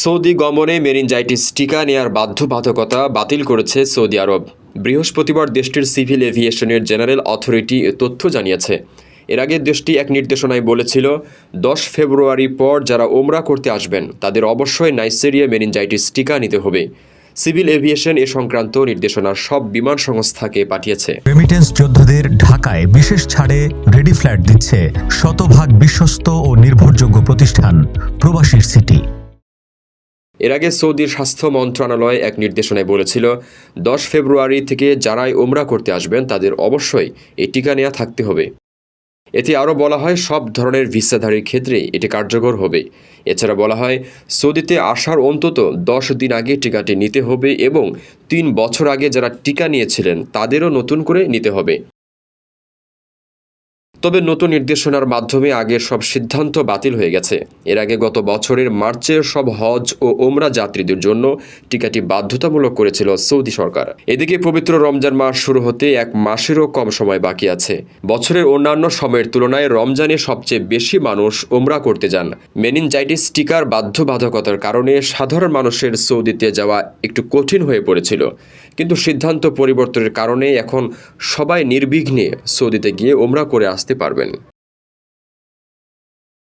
Saudi গমনে মেরিনজাইটিস টিকা নেয়ার বাধ্যবাধকতা বাতিল করেছে সৌদি আরব। বৃহস্পতিবার দেশটির সিভিল এভিয়েশনের জেনারেল অথরিটি তথ্য জানিয়েছে। এর আগে দেশটি এক নির্দেশনায় বলেছিল, দশ ফেব্রুয়ারি পর যারা ওমরা করতে আসবেন, তাদের অবশ্যই নাইসেরিয়া মেরিনজাইটিস টিকা নিতে হবে। সিভিল এভিয়েশন এ সংক্রান্ত নির্দেশনা সব বিমান সংস্থাকে পাঠিয়েছে। রেমিটেন্স যোদ্ধাদের ঢাকায় বিশেষ ছাড়ে রেডি ফ্ল্যাট দিচ্ছে শতভাগ বিশ্বস্ত ও নির্ভরযোগ্য প্রতিষ্ঠান প্রবাসীর সিটি। এর আগে সৌদির স্বাস্থ্য মন্ত্রণালয় এক নির্দেশনায় বলেছিল, দশ ফেব্রুয়ারি থেকে যারাই ওমরা করতে আসবেন তাদের অবশ্যই এই টিকা নেওয়া থাকতে হবে। এতে আরও বলা হয়, সব ধরনের ভিসাধারীর ক্ষেত্রে এটি কার্যকর হবে। এছাড়া বলা হয়, সৌদিতে আসার অন্তত দশ দিন আগে টিকাটি নিতে হবে এবং তিন বছর আগে যারা টিকা নিয়েছিলেন তাদেরও নতুন করে নিতে হবে। তবে নতুন নির্দেশনার মাধ্যমে আগের সব সিদ্ধান্ত বাতিল হয়ে গেছে। এর আগে গত বছরের মার্চে সব হজ ও ওমরা যাত্রীদের জন্য টিকাটি বাধ্যতামূলক করেছিল সৌদি সরকার। এদিকে পবিত্র রমজান মাস শুরু হতে এক মাসেরও কম সময় বাকি আছে। বছরের অন্যান্য সময়ের তুলনায় রমজানে সবচেয়ে বেশি মানুষ ওমরা করতে যান। মেনিনজাইটিস টিকার বাধ্যবাধকতার কারণে সাধারণ মানুষের সৌদিতে যাওয়া একটু কঠিন হয়ে পড়েছিল। কিন্তু সিদ্ধান্ত পরিবর্তনের কারণে এখন সবাই নির্বিঘ্নে সৌদিতে গিয়ে ওমরা করে আসতে পারবেন।